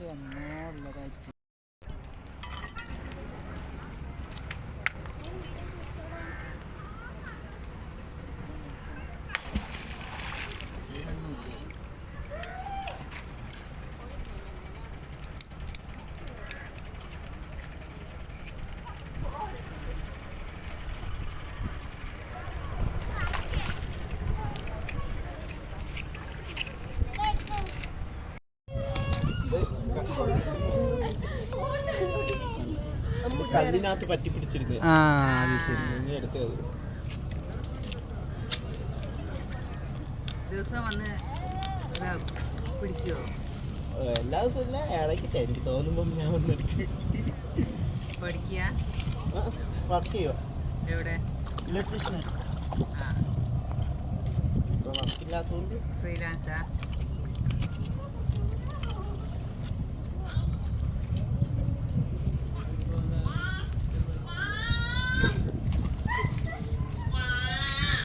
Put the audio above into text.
เพื่อนน้อแล้วก็ കല്ലിനകത്ത് പറ്റി പിടിച്ചിരുന്നു ആ അത് ശരി. എടുത്തത് ദിവസം വന്ന് പിടിക്കുവോ എല്ലാ ദിവസവും ഇല്ല ഇടയ്ക്കിട്ട്. എനിക്ക് തോന്നുമ്പം ഞാൻ വന്നെടുക്കും പഠിക്കുക വർക്ക് ചെയ്യുക എവിടെ? ഇലക്ട്രീഷ്യൻ വർക്കില്ലാത്തതുകൊണ്ട് ഫ്രീലാൻസാ